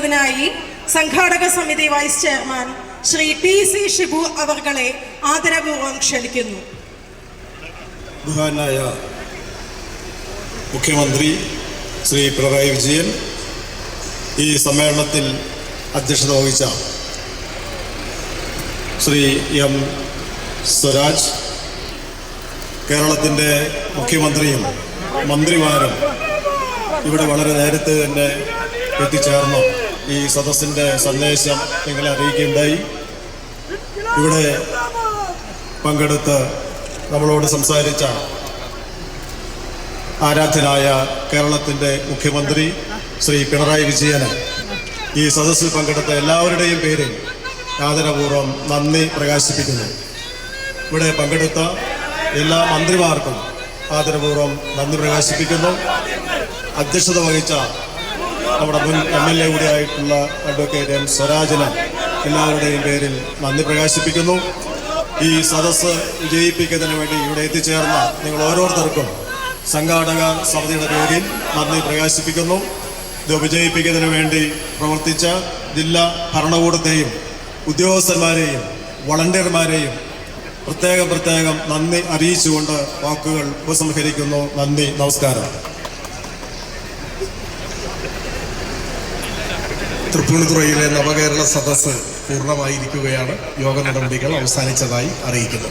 നൽകുന്നതിനായി സംഘാടക സമിതി vice chairman Shri T C Shibu അവർകളെ ആദരപൂർവം ക്ഷണിക്കുന്നു. മുഖ്യമന്ത്രി ശ്രീ പിണറായി വിജയൻ ഈ സമ്മേളനത്തിൽ അധ്യക്ഷത വഹിച്ച ശ്രീ എം സ്വരാജ് കേരളത്തിന്റെ മുഖ്യമന്ത്രിയും മന്ത്രിമാരും ഇവിടെ വളരെ നേരത്തെ തന്നെ എത്തിച്ചേർന്നു. ഈ സദസ്സിന്റെ സന്ദേശം നിങ്ങളെ അറിയിക്കുകയുണ്ടായി. ഇവിടെ പങ്കെടുത്ത് നമ്മളോട് സംസാരിച്ച ആരാധ്യനായ കേരളത്തിന്റെ മുഖ്യമന്ത്രി ശ്രീ പിണറായി വിജയന് ഈ സദസ്സിൽ പങ്കെടുത്ത എല്ലാവരുടെയും പേരിൽ ആദരപൂർവം നന്ദി പ്രകാശിപ്പിക്കുന്നു. ഇവിടെ പങ്കെടുത്ത എല്ലാ മന്ത്രിമാർക്കും ആദരപൂർവം നന്ദി പ്രകാശിപ്പിക്കുന്നു. അധ്യക്ഷത വഹിച്ച നമ്മുടെ മുൻ എം എൽ എ കൂടിയായിട്ടുള്ള അഡ്വക്കേറ്റ് എം സ്വരാജന് എല്ലാവരുടെയും പേരിൽ നന്ദി പ്രകാശിപ്പിക്കുന്നു. ഈ സദസ് വിജയിപ്പിക്കുന്നതിന് വേണ്ടി ഇവിടെ എത്തിച്ചേർന്ന നിങ്ങൾ ഓരോരുത്തർക്കും സംഘാടക സമിതിയുടെ പേരിൽ നന്ദി പ്രകാശിപ്പിക്കുന്നു. ഇത് വിജയിപ്പിക്കുന്നതിന് വേണ്ടി പ്രവർത്തിച്ച ജില്ലാ ഭരണകൂടത്തെയും ഉദ്യോഗസ്ഥന്മാരെയും വളണ്ടിയർമാരെയും പ്രത്യേകം പ്രത്യേകം നന്ദി അറിയിച്ചുകൊണ്ട് വാക്കുകൾ ഉപസംഹരിക്കുന്നു. നന്ദി നമസ്കാരം. തൃപ്പൂണിത്തുറയിലെ നവകേരള സദസ്സ് പൂർണമായിരിക്കുകയാണ് യോഗ നടപടികൾ അവസാനിച്ചതായി അറിയിക്കുന്നു.